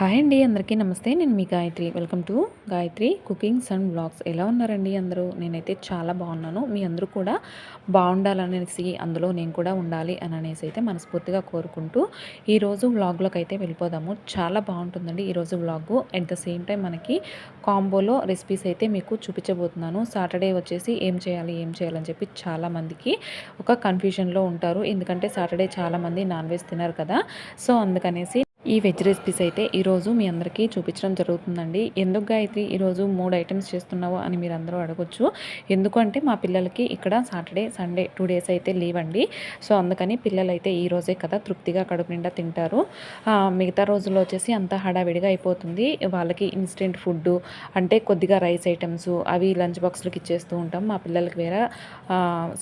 Hi అండి అందరికీ నమస్తే. నేను మీ Gayatri. Welcome to Gayatri cookings and blogs. ఎలా ఉన్నారండి అందరూ? నేనైతే చాలా బాగున్నాను. మీ అందరూ కూడా బాగుండాలనేసి అందులో నేను కూడా ఉండాలి అని అనేసి అయితే మనస్ఫూర్తిగా కోరుకుంటూ ఈరోజు వ్లాగ్లోకి అయితే వెళ్ళిపోదాము. చాలా బాగుంటుందండి ఈరోజు vlog. At the same time మనకి కాంబోలో రెసిపీస్ అయితే మీకు చూపించబోతున్నాను. సాటర్డే వచ్చేసి ఏం చేయాలి ఏం చేయాలని చెప్పి చాలామందికి ఒక కన్ఫ్యూజన్లో ఉంటారు. ఎందుకంటే సాటర్డే చాలామంది నాన్ వెజ్ తినరు కదా. సో అందుకనేసి ఈ వెజ్ రెసిపీస్ అయితే ఈరోజు మీ అందరికీ చూపించడం జరుగుతుందండి. ఎందుకు గాయత్రి ఈరోజు మూడు ఐటమ్స్ చేస్తున్నావు అని మీరు అందరూ అడగొచ్చు. ఎందుకంటే మా పిల్లలకి ఇక్కడ సాటర్డే సండే టూ డేస్ అయితే లీవ్ అండి. సో అందుకని పిల్లలు అయితే ఈరోజే కదా తృప్తిగా కడుపు నిండా తింటారు. మిగతా రోజుల్లో వచ్చేసి అంత హడావిడిగా అయిపోతుంది. వాళ్ళకి ఇన్స్టెంట్ ఫుడ్ అంటే కొద్దిగా రైస్ ఐటమ్స్ అవి లంచ్ బాక్స్లోకి ఇచ్చేస్తూ ఉంటాం. మా పిల్లలకి వేరే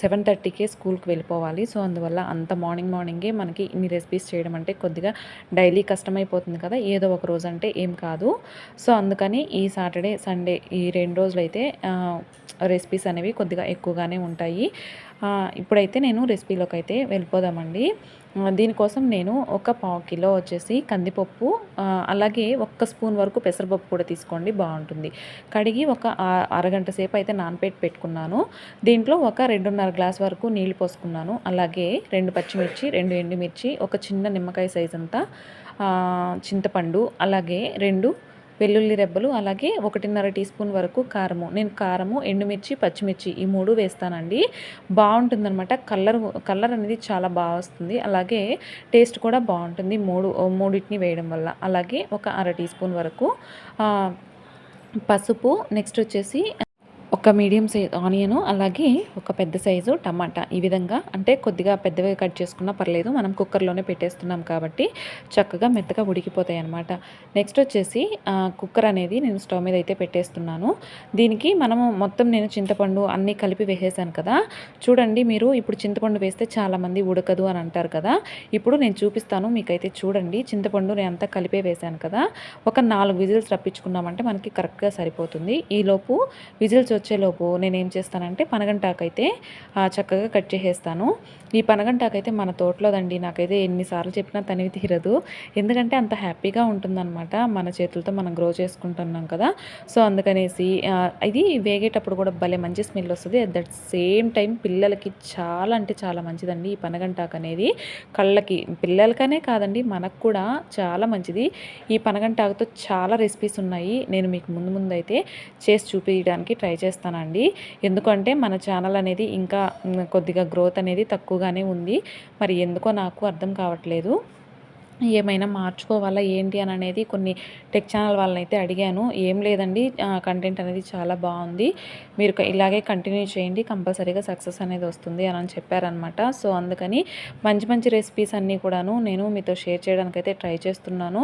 సెవెన్ థర్టీకే స్కూల్కి వెళ్ళిపోవాలి. సో అందువల్ల అంత మార్నింగ్ మార్నింగే మనకి ఇన్ని రెసిపీస్ చేయడం అంటే కొద్దిగా డైలీ కష్టమైపోతుంది కదా ఏదో ఒక రోజు అంటే ఏం కాదు. సో అందుకని ఈ సాటర్డే సండే ఈ రెండు రోజులు అయితే రెసిపీస్ అనేవి కొద్దిగా ఎక్కువగానే ఉంటాయి. ఇప్పుడైతే నేను రెసిపీలోకి అయితే వెళ్ళిపోదామండి దీనికోసం నేను ఒక పావు కిలో వచ్చేసి కందిపప్పు అలాగే ఒక్క స్పూన్ వరకు పెసరపప్పు కూడా తీసుకోండి బాగుంటుంది. కడిగి ఒక అరగంట సేపు అయితే నానపెట్టి పెట్టుకున్నాను. దీంట్లో ఒక రెండున్నర గ్లాస్ వరకు నీళ్ళు పోసుకున్నాను. అలాగే రెండు పచ్చిమిర్చి రెండు ఎండుమిర్చి ఒక చిన్న నిమ్మకాయ సైజ్ అంతా చింతపండు అలాగే రెండు వెల్లుల్లి రెబ్బలు అలాగే ఒకటిన్నర టీ స్పూన్ వరకు కారము. నేను కారము ఎండుమిర్చి పచ్చిమిర్చి ఈ మూడు వేస్తానండి. బాగుంటుందన్నమాట. కలర్ కలర్ అనేది చాలా బాగా వస్తుంది. అలాగే టేస్ట్ కూడా బాగుంటుంది మూడు మూడింటిని వేయడం వల్ల. అలాగే ఒక అర టీ స్పూన్ వరకు పసుపు. నెక్స్ట్ వచ్చేసి ఒక మీడియం సైజ్ ఆనియన్ అలాగే ఒక పెద్ద సైజు టమాటా. ఈ విధంగా అంటే కొద్దిగా పెద్దగా కట్ చేసుకున్నా పర్లేదు మనం కుక్కర్లోనే పెట్టేస్తున్నాం కాబట్టి చక్కగా మెత్తగా ఉడికిపోతాయి అనమాట నెక్స్ట్ వచ్చేసి కుక్కర్ అనేది నేను స్టవ్ మీద అయితే పెట్టేస్తున్నాను. దీనికి మనము మొత్తం నేను చింతపండు అన్నీ కలిపి వేసేసాను కదా. చూడండి మీరు ఇప్పుడు చింతపండు వేస్తే చాలామంది ఉడకదు అని అంటారు కదా. ఇప్పుడు నేను చూపిస్తాను మీకైతే చూడండి. చింతపండు నేను అంతా కలిపే వేసాను కదా. ఒక నాలుగు విజిల్స్ రప్పించుకున్నామంటే మనకి కరెక్ట్గా సరిపోతుంది. ఈలోపు విజిల్స్ వచ్చేలోపు నేను ఏం చేస్తానంటే పనగంటాకైతే చక్కగా కట్ చేసేస్తాను. ఈ పనగంటాకైతే మన తోటలోదండి నాకైతే ఎన్నిసార్లు చెప్పినా తనివి తీరదు. ఎందుకంటే అంత హ్యాపీగా ఉంటుందన్నమాట. మన చేతులతో మనం గ్రో చేసుకుంటున్నాం కదా. సో అందుకనేసి ఇది వేగేటప్పుడు కూడా భలే మంచి స్మెల్ వస్తుంది. అట్ దట్ సేమ్ టైం పిల్లలకి చాలా అంటే చాలా మంచిదండి ఈ పనగంటాకు అనేది కళ్ళకి పిల్లలకనే కాదండి మనకు కూడా చాలా మంచిది. ఈ పనగంటాకుతో చాలా రెసిపీస్ ఉన్నాయి. నేను మీకు ముందు ముందు అయితే చేసి చూపించడానికి ట్రై చేస్తాను చేస్తానండి. ఎందుకంటే మన ఛానల్ అనేది ఇంకా కొద్దిగా గ్రోత్ అనేది తక్కువగానే ఉంది. మరి ఎందుకో నాకు అర్థం కావట్లేదు. ఏమైనా మార్చుకోవాలా ఏంటి అని అనేది కొన్ని టెక్ ఛానల్ వాళ్ళని అయితే అడిగాను. ఏం లేదండి కంటెంట్ అనేది చాలా బాగుంది. మీరు ఇలాగే కంటిన్యూ చేయండి కంపల్సరీగా సక్సెస్ అనేది వస్తుంది అని చెప్పారనమాట సో అందుకని మంచి మంచి రెసిపీస్ అన్నీ కూడాను నేను మీతో షేర్ చేయడానికి అయితే ట్రై చేస్తున్నాను.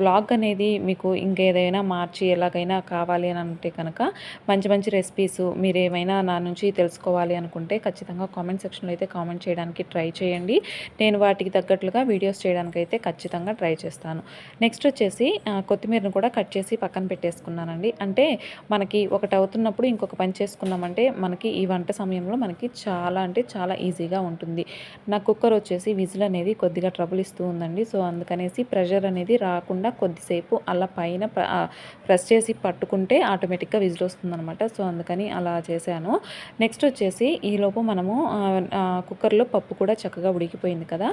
బ్లాగ్ అనేది మీకు ఇంకేదైనా మార్చి ఎలాగైనా కావాలి అని అంటే కనుక మంచి మంచి రెసిపీస్ మీరు ఏమైనా నా నుంచి తెలుసుకోవాలి అనుకుంటే ఖచ్చితంగా కామెంట్ సెక్షన్లో అయితే కామెంట్ చేయడానికి ట్రై చేయండి. నేను వాటికి తగ్గట్లుగా వీడియోస్ చేయడానికి అయితే ఖచ్చితంగా ట్రై చేస్తాను. నెక్స్ట్ వచ్చేసి కొత్తిమీరను కూడా కట్ చేసి పక్కన పెట్టేసుకున్నానండి. అంటే మనకి ఒకటి అవుతున్నప్పుడు ఇంకొక పని చేసుకున్నామంటే మనకి ఈ వంట సమయంలో మనకి చాలా అంటే చాలా ఈజీగా ఉంటుంది. నా కుక్కర్ వచ్చేసి విజిల్ అనేది కొద్దిగా ట్రబుల్ ఇస్తూ ఉందండి. సో అందుకనేసి ప్రెషర్ అనేది రాకుండా కొద్దిసేపు అలా పైన ప్రెస్ చేసి పట్టుకుంటే ఆటోమేటిక్గా విజిల్ వస్తుందనమాట సో అందుకని అలా చేశాను. నెక్స్ట్ వచ్చేసి ఈలోపు మనము కుక్కర్లో పప్పు కూడా చక్కగా ఉడికిపోయింది కదా.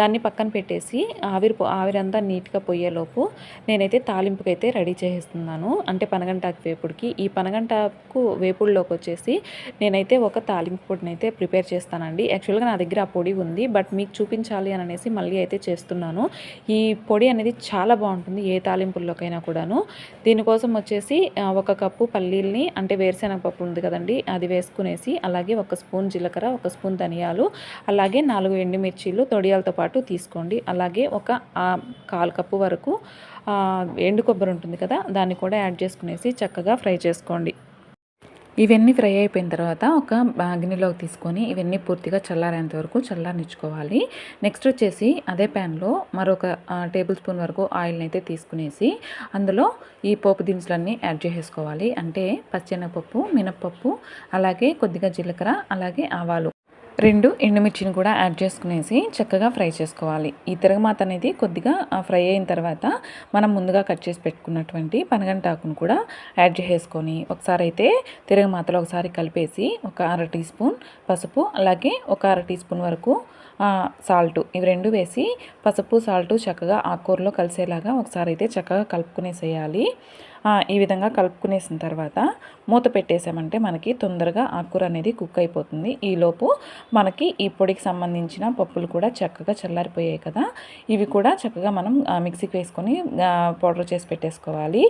దాన్ని పక్కన పెట్టేసి ఆవిరి ఆవిరంతా నీట్గా పోయేలోపు నేనైతే తాలింపుకైతే రెడీ చేసేస్తున్నాను. అంటే పనగంటాకు వేపుడికి. ఈ పనగంటాకు వేపుడులోకి వచ్చేసి నేనైతే ఒక తాలింపు పొడిని అయితే ప్రిపేర్ చేస్తానండి. యాక్చువల్గా నా దగ్గర ఆ పొడి ఉంది బట్ మీకు చూపించాలి అని అనేసి మళ్ళీ అయితే చేస్తున్నాను. ఈ పొడి అనేది చాలా బాగుంటుంది ఏ తాలింపుల్లోకైనా కూడాను. దీనికోసం వచ్చేసి ఒక కప్పు పల్లీల్ని అంటే వేరుశెనగ పప్పు ఉంది కదండి అది వేసుకునేసి అలాగే ఒక స్పూన్ జీలకర్ర ఒక స్పూన్ ధనియాలు అలాగే నాలుగు ఎండుమిర్చీలు తొడియాలతో పాటు తీసుకోండి. అలాగే ఒక కాలు కప్పు వరకు ఎండు కొబ్బరి ఉంటుంది కదా దాన్ని కూడా యాడ్ చేసుకునేసి చక్కగా ఫ్రై చేసుకోండి. ఇవన్నీ ఫ్రై అయిపోయిన తర్వాత ఒక గిన్నెలోకి తీసుకొని ఇవన్నీ పూర్తిగా చల్లారేంత వరకు చల్లారనిచ్చుకోవాలి నెక్స్ట్ వచ్చేసి అదే ప్యాన్లో మరొక టేబుల్ స్పూన్ వరకు ఆయిల్ని అయితే తీసుకునేసి అందులో ఈ పోపు దినుసులన్నీ యాడ్ చేసేసుకోవాలి. అంటే పచ్చెనగపప్పు మినప్పప్పు అలాగే కొద్దిగా జీలకర్ర అలాగే ఆవాలు. రెండు ఎండుమిర్చిని కూడా యాడ్ చేసుకునేసి చక్కగా ఫ్రై చేసుకోవాలి. ఈ తిరగమాత అనేది కొద్దిగా ఫ్రై అయిన తర్వాత మనం ముందుగా కట్ చేసి పెట్టుకున్నటువంటి పనగంటాకును కూడా యాడ్ చేసుకొని ఒకసారి అయితే తిరగమాతలో ఒకసారి కలిపేసి ఒక అర టీ స్పూన్ పసుపు అలాగే ఒక అర టీ స్పూన్ వరకు సాల్ట్. ఇవి రెండు వేసి పసుపు సాల్ట్ చక్కగా ఆకుకూరలో కలిసేలాగా ఒకసారి అయితే చక్కగా కలుపుకునేసేయాలి. ఈ విధంగా కలుపుకునేసిన తర్వాత మూత పెట్టేసామంటే మనకి తొందరగా ఆకుకూర అనేది కుక్ అయిపోతుంది. ఈలోపు మనకి ఈ పొడికి సంబంధించిన పప్పులు కూడా చక్కగా చల్లారిపోయాయి కదా. ఇవి కూడా చక్కగా మనం మిక్సీకి వేసుకొని పౌడర్ చేసి పెట్టేసుకోవాలి.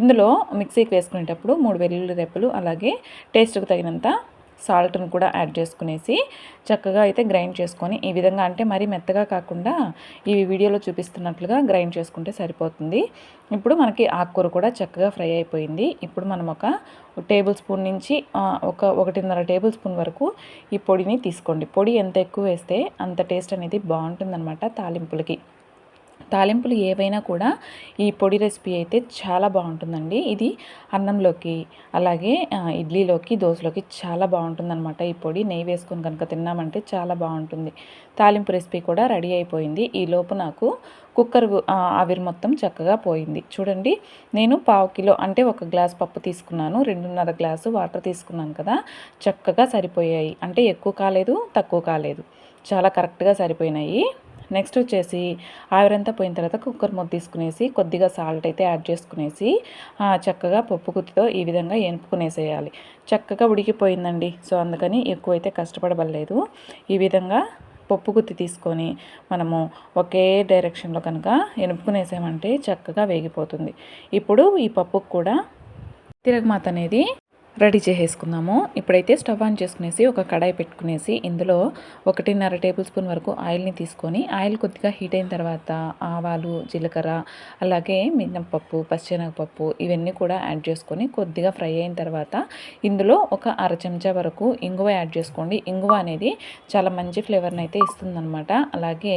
ఇందులో మిక్సీకి వేసుకునేటప్పుడు మూడు వెల్లుల్లి రెప్పలు అలాగే టేస్ట్కి తగినంత సాల్ట్ను కూడా యాడ్ చేసుకునేసి చక్కగా అయితే గ్రైండ్ చేసుకొని ఈ విధంగా అంటే మరీ మెత్తగా కాకుండా ఈ వీడియోలో చూపిస్తున్నట్లుగా గ్రైండ్ చేసుకుంటే సరిపోతుంది. ఇప్పుడు మనకి ఆకుకూర కూడా చక్కగా ఫ్రై అయిపోయింది. ఇప్పుడు మనం ఒక టేబుల్ స్పూన్ నుంచి ఒక ఒకటిన్నర టేబుల్ స్పూన్ వరకు ఈ పొడిని తీసుకోండి. పొడి ఎంత ఎక్కువ వేస్తే అంత టేస్ట్ అనేది బాగుంటుందన్నమాట తాలింపులకి. తాలింపులు ఏవైనా కూడా ఈ పొడి రెసిపీ అయితే చాలా బాగుంటుందండి. ఇది అన్నంలోకి అలాగే ఇడ్లీలోకి దోశలోకి చాలా బాగుంటుందన్నమాట. ఈ పొడి నెయ్యి వేసుకొని కనుక తిన్నామంటే చాలా బాగుంటుంది. తాలింపు రెసిపీ కూడా రెడీ అయిపోయింది. ఈ లోపు నాకు కుక్కర్ ఆవిరి మొత్తం చక్కగా పోయింది. చూడండి నేను పావు కిలో అంటే ఒక గ్లాస్ పప్పు తీసుకున్నాను. రెండున్నర గ్లాసు వాటర్ తీసుకున్నాను కదా చక్కగా సరిపోయాయి. అంటే ఎక్కువ కాలేదు తక్కువ కాలేదు. చాలా కరెక్ట్గా సరిపోయినాయి. నెక్స్ట్ వచ్చేసి ఆవిరంతా పోయిన తర్వాత కుక్కర్ మూత తీసుకునేసి కొద్దిగా సాల్ట్ అయితే యాడ్ చేసుకునేసి చక్కగా పప్పు గుత్తితో ఈ విధంగా ఎనుపుకునేసేయాలి చక్కగా ఉడికిపోయిందండి. సో అందుకని ఎక్కువ అయితే కష్టపడబడలేదు. ఈ విధంగా పప్పు గుత్తి తీసుకొని మనము ఒకే డైరెక్షన్లో కనుక ఎనుపుకునేసామంటే చక్కగా వేగిపోతుంది. ఇప్పుడు ఈ పప్పుకు కూడా తిరగమాత అనేది రెడీ చేసేసుకుందాము. ఇప్పుడైతే స్టవ్ ఆన్ చేసుకునేసి ఒక కడాయి పెట్టుకునేసి ఇందులో ఒకటిన్నర టేబుల్ స్పూన్ వరకు ఆయిల్ని తీసుకొని ఆయిల్ కొద్దిగా హీట్ అయిన తర్వాత ఆవాలు జీలకర్ర అలాగే మినప్పప్పు పచ్చెనగపప్పు ఇవన్నీ కూడా యాడ్ చేసుకొని కొద్దిగా ఫ్రై అయిన తర్వాత ఇందులో ఒక అర చెంచా వరకు ఇంగువ యాడ్ చేసుకోండి. ఇంగువ అనేది చాలా మంచి ఫ్లేవర్ని అయితే ఇస్తుందన్నమాట. అలాగే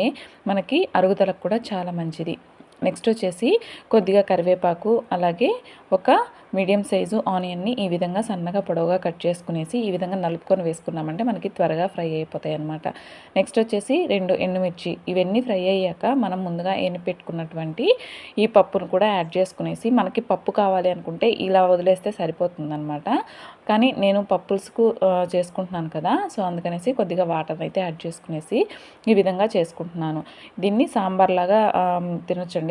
మనకి అరుగుదలకు కూడా చాలా మంచిది. నెక్స్ట్ వచ్చేసి కొద్దిగా కరివేపాకు అలాగే ఒక మీడియం సైజు ఆనియన్ని ఈ విధంగా సన్నగా పొడవుగా కట్ చేసుకునేసి ఈ విధంగా నలుపుకొని వేసుకున్నామంటే మనకి త్వరగా ఫ్రై అయిపోతాయి అన్నమాట. నెక్స్ట్ వచ్చేసి రెండు ఎండుమిర్చి ఇవన్నీ ఫ్రై అయ్యాక మనం ముందుగా ఎన్ని పెట్టుకున్నటువంటి ఈ పప్పును కూడా యాడ్ చేసుకునేసి మనకి పప్పు కావాలి అనుకుంటే ఇలా వదిలేస్తే సరిపోతుందనమాట కానీ నేను పప్పుల్స్కు చేసుకుంటున్నాను కదా సో అందుకనేసి కొద్దిగా వాటర్ అయితే యాడ్ చేసుకునేసి ఈ విధంగా చేసుకుంటున్నాను. దీన్ని సాంబార్ లాగా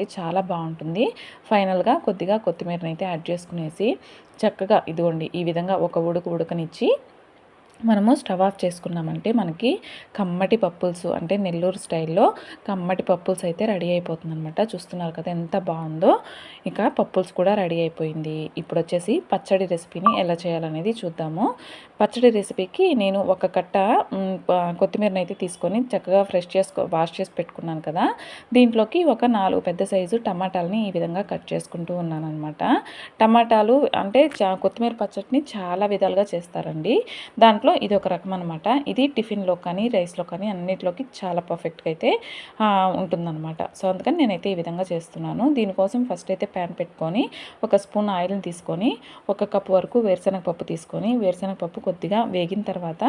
చేసుకోండి చాలా బాగుంటుంది. ఫైనల్గా కొద్దిగా కొత్తిమీరని అయితే యాడ్ చేసుకునేసి చక్కగా ఇదిగోండి ఈ విధంగా ఒక ఉడుకు ఉడకనిచ్చి మనము స్టవ్ ఆఫ్ చేసుకున్నామంటే మనకి కమ్మటి పప్పుల్స్ అంటే నెల్లూరు స్టైల్లో కమ్మటి పప్పుల్స్ అయితే రెడీ అయిపోతుంది అనమాట చూస్తున్నారు కదా ఎంత బాగుందో. ఇక పప్పుల్స్ కూడా రెడీ అయిపోయింది. ఇప్పుడు వచ్చేసి పచ్చడి రెసిపీని ఎలా చేయాలనేది చూద్దాము. పచ్చడి రెసిపీకి నేను ఒక కట్ట కొత్తిమీరని అయితే తీసుకొని చక్కగా ఫ్రెష్ చేసుకో వాష్ చేసి పెట్టుకున్నాను కదా. దీంట్లోకి ఒక నాలుగు పెద్ద సైజు టమాటాలని ఈ విధంగా కట్ చేసుకుంటూ ఉన్నాను అనమాట టమాటాలు అంటే చా కొత్తిమీర పచ్చడిని చాలా విధాలుగా చేస్తారండి. దాంట్లో ఇది ఒక రకం అనమాట ఇది టిఫిన్లో కానీ రైస్లో కానీ అన్నిటిలోకి చాలా పర్ఫెక్ట్గా అయితే ఉంటుందన్నమాట. సో అందుకని నేనైతే ఈ విధంగా చేస్తున్నాను. దీనికోసం ఫస్ట్ అయితే ప్యాన్ పెట్టుకొని ఒక స్పూన్ ఆయిల్ని తీసుకొని ఒక కప్పు వరకు వేరుశనగ పప్పు తీసుకొని వేరుశనగ పప్పు కొద్దిగా వేగిన తర్వాత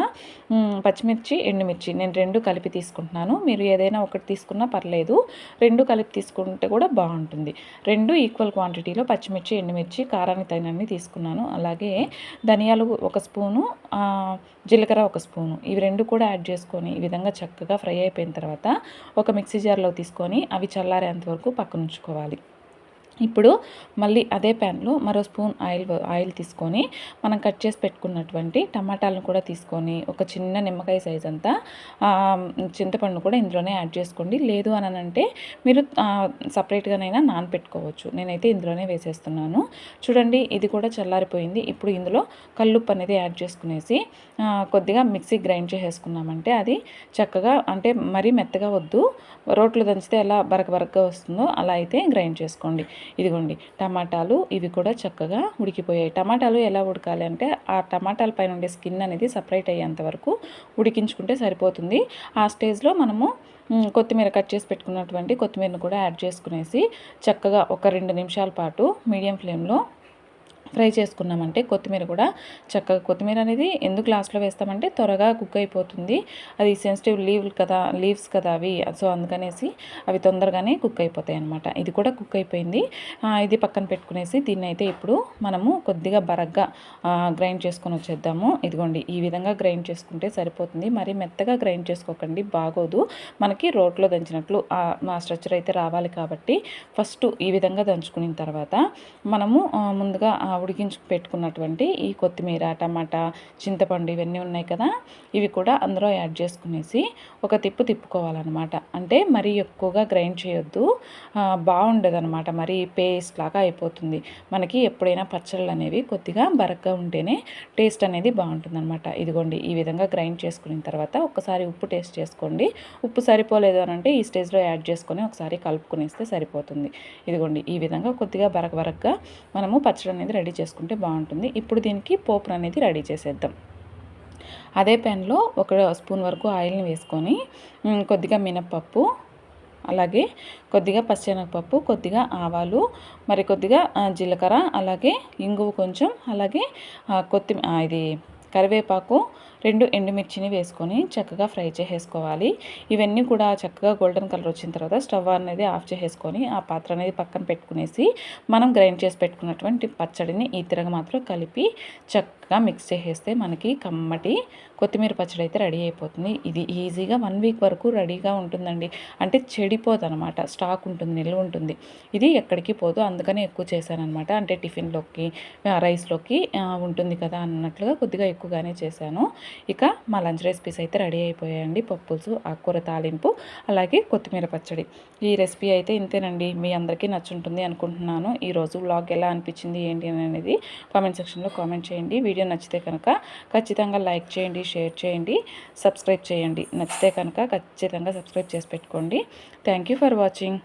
పచ్చిమిర్చి ఎండుమిర్చి నేను రెండు కలిపి తీసుకుంటున్నాను. మీరు ఏదైనా ఒకటి తీసుకున్నా పర్లేదు. రెండు కలిపి తీసుకుంటే కూడా బాగుంటుంది. రెండు ఈక్వల్ క్వాంటిటీలో పచ్చిమిర్చి ఎండుమిర్చి కారానికి తగినన్ని తీసుకున్నాను. అలాగే ధనియాలు ఒక స్పూను జీలకర్ర ఒక స్పూను. ఇవి రెండు కూడా యాడ్ చేసుకొని ఈ విధంగా చక్కగా ఫ్రై అయిపోయిన తర్వాత ఒక మిక్సీ జార్లో తీసుకొని అవి చల్లారేంత వరకు పక్కన ఉంచుకోవాలి ఇప్పుడు మళ్ళీ అదే ప్యాన్లో మరో స్పూన్ ఆయిల్ ఆయిల్ తీసుకొని మనం కట్ చేసి పెట్టుకున్నటువంటి టమాటాలను కూడా తీసుకొని ఒక చిన్న నిమ్మకాయ సైజ్ అంతా చింతపండు కూడా ఇందులోనే యాడ్ చేసుకోండి. లేదు అని అంటే మీరు సపరేట్గానైనా నానపెట్టుకోవచ్చు. నేనైతే ఇందులోనే వేసేస్తున్నాను. చూడండి ఇది కూడా చల్లారిపోయింది. ఇప్పుడు ఇందులో కల్లుప్పు అనేది యాడ్ చేసుకునేసి కొద్దిగా మిక్సీ గ్రైండ్ చేసేసుకున్నామంటే అది చక్కగా అంటే మరీ మెత్తగా వద్దు. రోట్లు దంచితే ఎలా బరక బరకగా వస్తుందో అలా అయితే గ్రైండ్ చేసుకోండి. ఇదిగోండి టమాటాలు ఇవి కూడా చక్కగా ఉడికిపోయాయి. టమాటాలు ఎలా ఉడకాలి అంటే ఆ టమాటాల పైన ఉండే స్కిన్ అనేది సపరేట్ అయ్యేంత వరకు ఉడికించుకుంటే సరిపోతుంది. ఆ స్టేజ్లో మనము కొత్తిమీర కట్ చేసి పెట్టుకున్నటువంటి కొత్తిమీరను కూడా యాడ్ చేసుకునేసి చక్కగా ఒక రెండు నిమిషాల పాటు మీడియం ఫ్లేమ్లో ఫ్రై చేసుకున్నామంటే కొత్తిమీర కూడా. చక్కగా కొత్తిమీర అనేది ఎందుకు లాస్ట్లో వేస్తామంటే త్వరగా కుక్ అయిపోతుంది. అది సెన్సిటివ్ లీవ్ కదా లీవ్స్ కదా అవి. సో అందుకనేసి అవి తొందరగానే కుక్ అయిపోతాయి అనమాట ఇది కూడా కుక్ అయిపోయింది. ఇది పక్కన పెట్టుకునేసి దీన్ని అయితే ఇప్పుడు మనము కొద్దిగా బరగ్గా గ్రైండ్ చేసుకొని వచ్చేద్దాము. ఇదిగోండి ఈ విధంగా గ్రైండ్ చేసుకుంటే సరిపోతుంది. మరి మెత్తగా గ్రైండ్ చేసుకోకండి బాగోదు. మనకి రోట్లో దంచినట్లు మా స్ట్రక్చర్ అయితే రావాలి కాబట్టి ఫస్ట్ ఈ విధంగా దంచుకున్న తర్వాత మనము ముందుగా ఉడికించి పెట్టుకున్నటువంటి ఈ కొత్తిమీర టమాటా చింతపండు ఇవన్నీ ఉన్నాయి కదా ఇవి కూడా అందులో యాడ్ చేసుకునేసి ఒక తిప్పు తిప్పుకోవాలన్నమాట. అంటే మరీ ఎక్కువగా గ్రైండ్ చేయొద్దు. బాగుండదనమాట మరీ పేస్ట్ లాగా అయిపోతుంది. మనకి ఎప్పుడైనా పచ్చళ్ళు అనేవి కొద్దిగా బరగ్గా ఉంటేనే టేస్ట్ అనేది బాగుంటుందన్నమాట. ఇదిగోండి ఈ విధంగా గ్రైండ్ చేసుకున్న తర్వాత ఒకసారి ఉప్పు టేస్ట్ చేసుకోండి. ఉప్పు సరిపోలేదు అని అంటే ఈ స్టేజ్లో యాడ్ చేసుకొని ఒకసారి కలుపుకునేస్తే సరిపోతుంది. ఇదిగోండి ఈ విధంగా కొద్దిగా బరక బరగ్గా మనము పచ్చడి అనేది రెడీ చేసుకుంటే చేసుకుంటే బాగుంటుంది. ఇప్పుడు దీనికి పోపు అనేది రెడీ చేసేద్దాం. అదే ప్యాన్లో ఒక స్పూన్ వరకు ఆయిల్ని వేసుకొని కొద్దిగా మినప్పప్పు అలాగే కొద్దిగా పచ్చనగపప్పు కొద్దిగా ఆవాలు మరి కొద్దిగా జీలకర్ర అలాగే ఇంగువ కొంచెం అలాగే కొత్తిమీర ఇది కరివేపాకు రెండు ఎండుమిర్చిని వేసుకొని చక్కగా ఫ్రై చేసేసుకోవాలి. ఇవన్నీ కూడా చక్కగా గోల్డెన్ కలర్ వచ్చిన తర్వాత స్టవ్ అనేది ఆఫ్ చేసేసుకొని ఆ పాత్ర అనేది పక్కన పెట్టుకునేసి మనం గ్రైండ్ చేసి పెట్టుకున్నటువంటి పచ్చడిని ఈ తిరగ మాత్రం కలిపి చక్క చక్కగా మిక్స్ చేసేస్తే మనకి కమ్మటి కొత్తిమీర పచ్చడి అయితే రెడీ అయిపోతుంది. ఇది ఈజీగా వన్ వీక్ వరకు రెడీగా ఉంటుందండి. అంటే చెడిపోదు అనమాట స్టాక్ ఉంటుంది నిల్వ ఉంటుంది. ఇది ఎక్కడికి పోదు. అందుకనే ఎక్కువ చేశాను అనమాట అంటే టిఫిన్లోకి రైస్లోకి ఉంటుంది కదా అన్నట్లుగా కొద్దిగా ఎక్కువగానే చేశాను. ఇక మా లంచ్ రెసిపీస్ అయితే రెడీ అయిపోయాయండి. పప్పులుసు ఆకుకూర తాలింపు అలాగే కొత్తిమీర పచ్చడి. ఈ రెసిపీ అయితే ఇంతేనండి. మీ అందరికీ నచ్చుంటుంది అనుకుంటున్నాను. ఈరోజు బ్లాగ్ ఎలా అనిపించింది ఏంటి అనేది కామెంట్ సెక్షన్లో కామెంట్ చేయండి. వీడియో వీడియో నచ్చితే కనుక ఖచ్చితంగా లైక్ చేయండి షేర్ చేయండి సబ్స్క్రైబ్ చేయండి. నచ్చితే కనుక ఖచ్చితంగా సబ్స్క్రైబ్ చేసి పెట్టుకోండి. Thank for watching